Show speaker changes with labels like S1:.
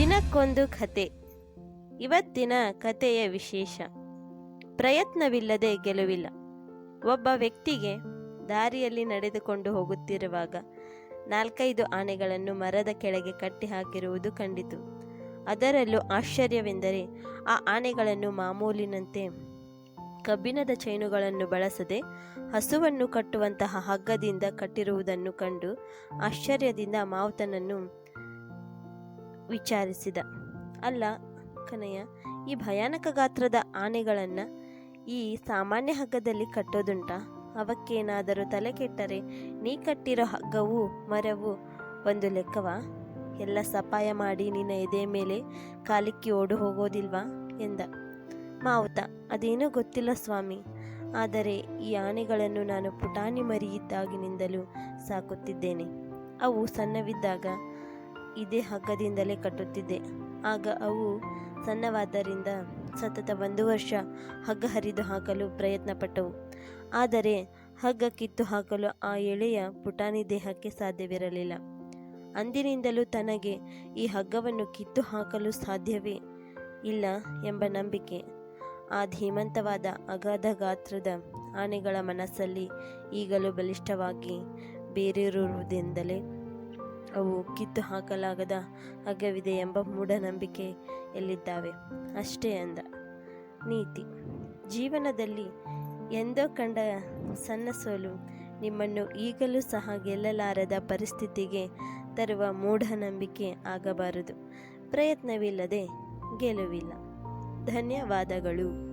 S1: ದಿನಕ್ಕೊಂದು ಕತೆ. ಇವತ್ತಿನ ಕಥೆಯ ವಿಶೇಷ. ಪ್ರಯತ್ನವಿಲ್ಲದೆ ಗೆಲುವಿಲ್ಲ. ಒಬ್ಬ ವ್ಯಕ್ತಿಗೆ ದಾರಿಯಲ್ಲಿ ನಡೆದುಕೊಂಡು ಹೋಗುತ್ತಿರುವಾಗ ನಾಲ್ಕೈದು ಆನೆಗಳನ್ನು ಮರದ ಕೆಳಗೆ ಕಟ್ಟಿ ಹಾಕಿರುವುದು ಕಂಡಿತು. ಅದರಲ್ಲೂ ಆಶ್ಚರ್ಯವೆಂದರೆ ಆ ಆನೆಗಳನ್ನು ಮಾಮೂಲಿನಂತೆ ಕಬ್ಬಿಣದ ಚೈನುಗಳನ್ನು ಬಳಸದೆ ಹಸುವನ್ನು ಕಟ್ಟುವಂತಹ ಹಗ್ಗದಿಂದ ಕಟ್ಟಿರುವುದನ್ನು ಕಂಡು ಆಶ್ಚರ್ಯದಿಂದ ಮಾವುತನನ್ನು ವಿಚಾರಿಸಿದ. ಅಲ್ಲ ಕನಯ್ಯ, ಈ ಭಯಾನಕ ಗಾತ್ರದ ಆನೆಗಳನ್ನು ಈ ಸಾಮಾನ್ಯ ಹಗ್ಗದಲ್ಲಿ ಕಟ್ಟೋದುಂಟ? ಅವಕ್ಕೇನಾದರೂ ತಲೆ ಕೆಟ್ಟರೆ ನೀ ಕಟ್ಟಿರೋ ಹಗ್ಗವು ಮರವು ಒಂದು ಲೆಕ್ಕವ? ಎಲ್ಲ ಸಪಾಯ ಮಾಡಿ ನಿನ್ನ ಎದೆ ಮೇಲೆ ಕಾಲಿಕ್ಕಿ ಓಡು ಹೋಗೋದಿಲ್ವಾ? ಎಂದ. ಮಾವುತ, ಅದೇನೂ ಗೊತ್ತಿಲ್ಲ ಸ್ವಾಮಿ. ಆದರೆ ಈ ಆನೆಗಳನ್ನು ನಾನು ಪುಟಾಣಿ ಮರಿಯಿದ್ದಾಗಿನಿಂದಲೂ ಸಾಕುತ್ತಿದ್ದೇನೆ. ಅವು ಸಣ್ಣವಿದ್ದಾಗ ಇದೇ ಹಗ್ಗದಿಂದಲೇ ಕಟ್ಟುತ್ತಿದ್ದೆ. ಆಗ ಅವು ಸಣ್ಣವಾದ್ದರಿಂದ ಸತತ ಒಂದು ವರ್ಷ ಹಗ್ಗ ಹರಿದು ಹಾಕಲು ಪ್ರಯತ್ನಪಟ್ಟವು. ಆದರೆ ಹಗ್ಗ ಕಿತ್ತು ಹಾಕಲು ಆ ಎಳೆಯ ಪುಟಾಣಿ ದೇಹಕ್ಕೆ ಸಾಧ್ಯವಿರಲಿಲ್ಲ. ಅಂದಿನಿಂದಲೂ ತನಗೆ ಈ ಹಗ್ಗವನ್ನು ಕಿತ್ತು ಹಾಕಲು ಸಾಧ್ಯವೇ ಇಲ್ಲ ಎಂಬ ನಂಬಿಕೆ, ಆ ಧೀಮಂತವಾದ ಅಗಾಧ ಗಾತ್ರದ ಆನೆಗಳ ಮನಸ್ಸಲ್ಲಿ ಈಗಲೂ ಬಲಿಷ್ಠವಾಗಿ ಬೇರೇರುವುದೆಂದಲೇ ಅವು ಕಿತ್ತು ಹಾಕಲಾಗದ ಅಗ್ಗವಿದೆ ಎಂಬ ಮೂಢನಂಬಿಕೆ ಎಲ್ಲಿದ್ದಾವೆ? ಅಷ್ಟೇ ಅಂದ. ನೀತಿ. ಜೀವನದಲ್ಲಿ ಎಂದೋ ಕಂಡ ಸಣ್ಣ ಸೋಲು ನಿಮ್ಮನ್ನು ಈಗಲೂ ಸಹ ಗೆಲ್ಲಲಾರದ ಪರಿಸ್ಥಿತಿಗೆ ತರುವ ಮೂಢನಂಬಿಕೆ ಆಗಬಾರದು. ಪ್ರಯತ್ನವಿಲ್ಲದೆ ಗೆಲುವಿಲ್ಲ. ಧನ್ಯವಾದಗಳು.